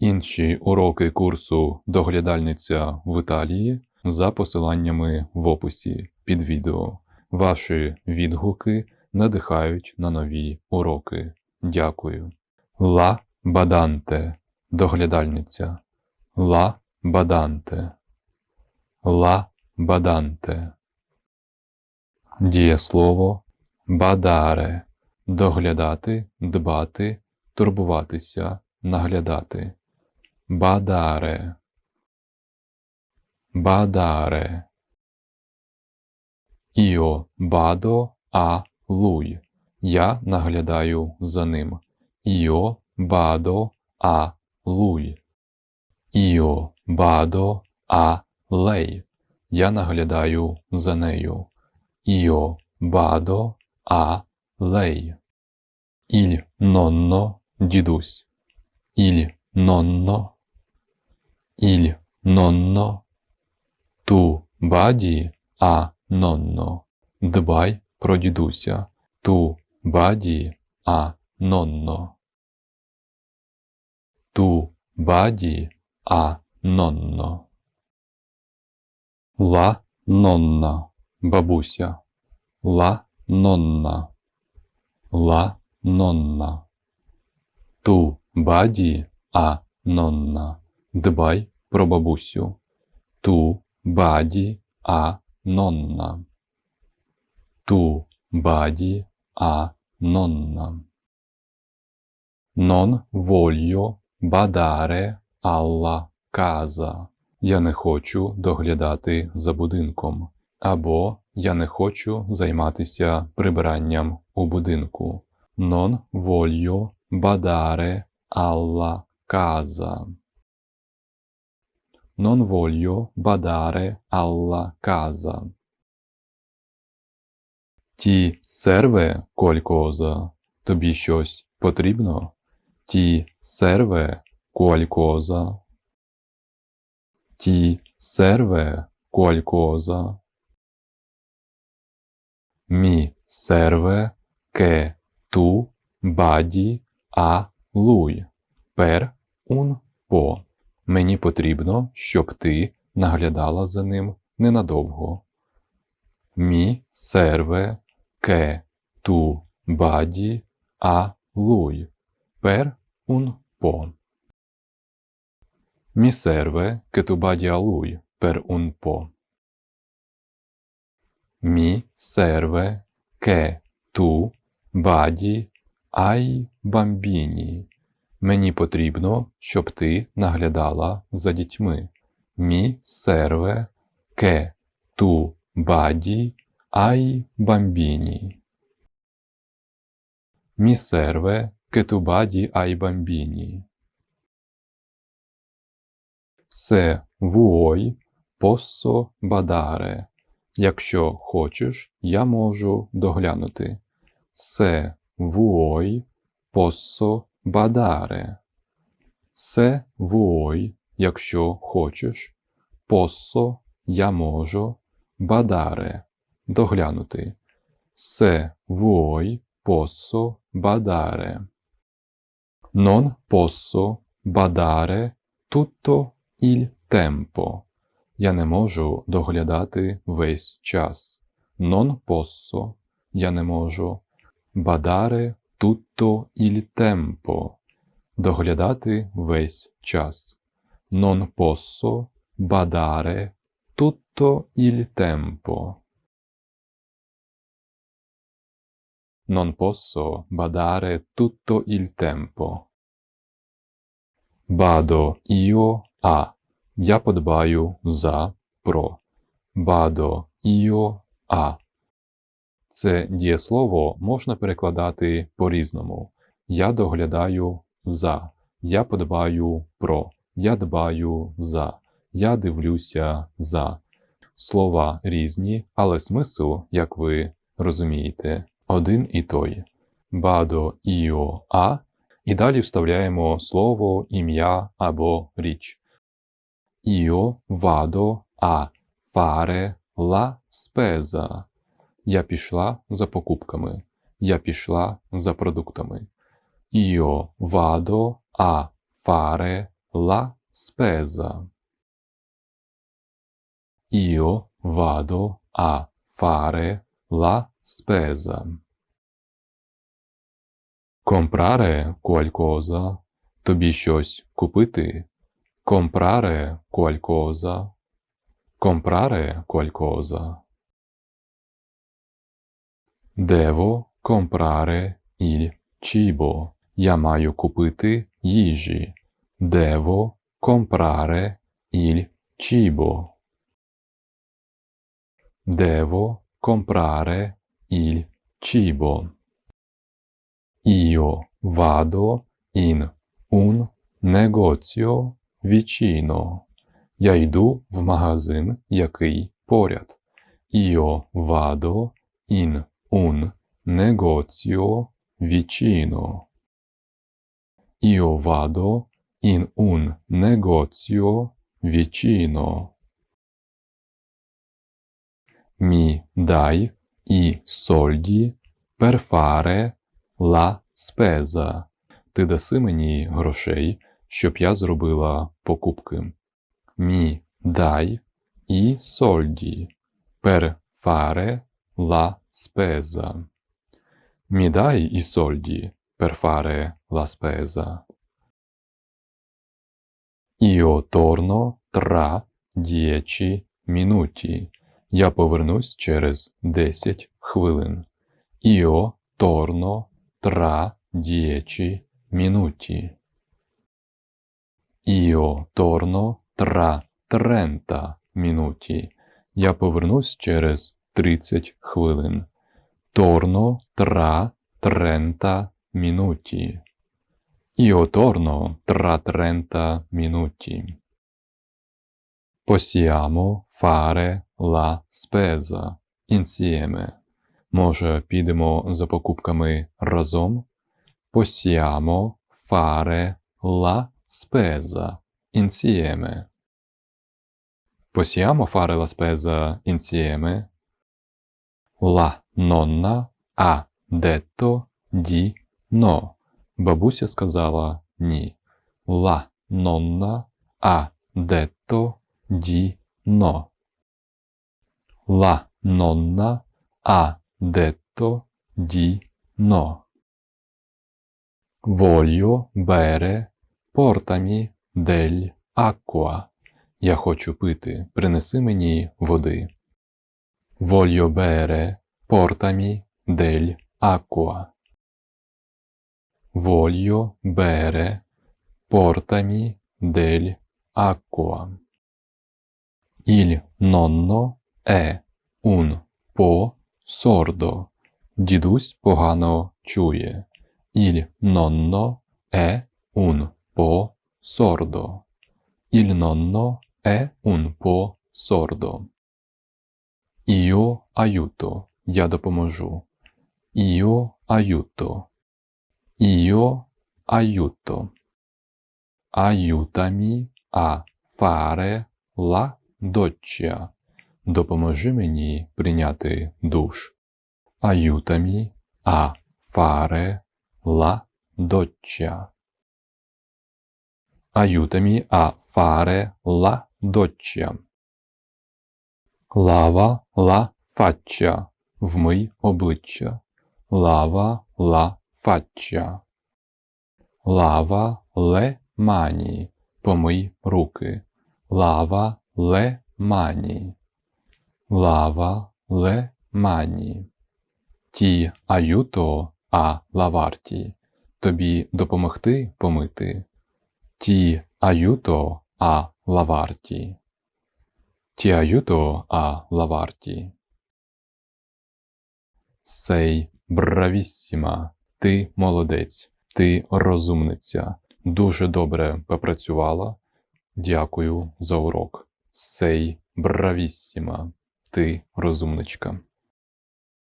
інші уроки курсу Доглядальниця в Італії за посиланнями в описі під відео. Ваші відгуки надихають на нові уроки. Дякую. Ла баданте. Доглядальниця. Ла баданте. Ла баданте. Дієслово бадаре. Доглядати, дбати, турбуватися, наглядати. Бадаре. Бадаре. Іо бадо а луй. Я наглядаю за ним. Іо бадо а луй. Іо бадо а лей. Я наглядаю за нею. Іо бадо а лей. Іль нонно дідусь. Іль нонно. Іль нонно. Ту баді а нонно. Дбай про дідуся. Ту баді а нонно. Ту баді а нонно. Ла нонна. Бабуся. Ла нонна. Ла нонна. Ту баді а нонна. Дбай про бабусю. Ту баді а нонна. Ту баді а нонна. Non voglio badare alla casa. Я не хочу доглядати за будинком. Або я не хочу займатися прибиранням у будинку. Non voglio badare alla casa. Non voglio badare alla casa. Ті серве qualcosa. Тобі щось потрібно? Ті серве qualcosa. Ті серве qualcosa. Mi serve che tu badi a lui per un po'. Мені потрібно, щоб ти наглядала за ним ненадовго. Mi serve che tu badi a lui per un po'. Mi serve che tu badi a lui per un po'. Mi serve che tu badi ai bambini. Мені потрібно, щоб ти наглядала за дітьми. Mi serve che tu badi ai bambini. Mi serve che tu badi ai bambini. Se vuoi, posso badare. Якщо хочеш, я можу доглянути. Se vuoi, posso badare. Se vuoi, якщо хочеш, posso, я можу, badare, доглянути. Se vuoi, posso badare. Non posso badare tutto il tempo. Я не можу доглядати весь час. Non posso, я не можу. Badare tutto il tempo. Доглядати весь час. Non posso badare tutto il tempo. Non posso badare tutto il tempo. Бадо io a. Я подбаю за про. Бадо io a. Це дієслово можна перекладати по-різному. Я доглядаю за. Я подбаю про. Я дбаю за. Я дивлюся за. Слова різні, але смисл, як ви розумієте, один і той. Бадо іо а. І далі вставляємо слово, ім'я або річ. Io vado a fare la spesa. Я пішла за покупками. Я пішла за продуктами. Io vado a fare la spesa. Io vado a fare la spesa. Comprare qualcosa. Тобі щось купити. Comprare qualcosa. Comprare qualcosa. Devo comprare il cibo. Я маю купити їжі. Devo comprare il cibo. Devo comprare il cibo. Io vado in un negozio vicino. Я йду в магазин, який поряд. Io vado in un negozio vicino. Io vado in un negozio vicino. Mi dai i soldi per fare la spesa. Ти даси мені грошей, щоб я зробила покупки. Mi dai i soldi per fare la spesa. Mi dai i soldi per fare la spesa. Io torno tra dieci minuti. Я повернусь через 10 хвилин. Io torno tra dieci minuti. Io torno tra trenta minuti. Я повернусь через 30 хвилин. Io torno tra trenta minuti. Possiamo fare la spesa insieme. Може, підемо за покупками разом? Fare la spesa insieme. Possiamo fare la spesa insieme? La nonna ha detto di no. Бабуся сказала ні. La nonna ha detto di no. La nonna ha detto di no. Voglio bere, portami dell'acqua. Я хочу пити, принеси мені води. Voglio bere, portami dell'acqua. Voglio bere, portami dell'acqua. Il nonno è un po' sordo. Дідусь погано чує. Il nonno è un po' sordo. Il nonno è un po' sordo. Io aiuto. Я допоможу. Io aiuto. Io aiuto. Aiutami a fare la doccia. Допоможи мені прийняти душ. Aiutami a fare la doccia. Aiutami a fare la doccia. Lava la faccia. Вмий обличчя. Lava la faccia. Lava le mani. Помий руки. Lava le mani. Lava le mani. Ті aiuto a lavarti. Тобі допомогти помити. Ті aiuto a lavarti. Ті aiuto a Лаварті. Сей бравіссіма, Ти молодець. Ти розумниця. Дуже добре попрацювала. Дякую за урок. Сей бравіссіма, Ти розумничка.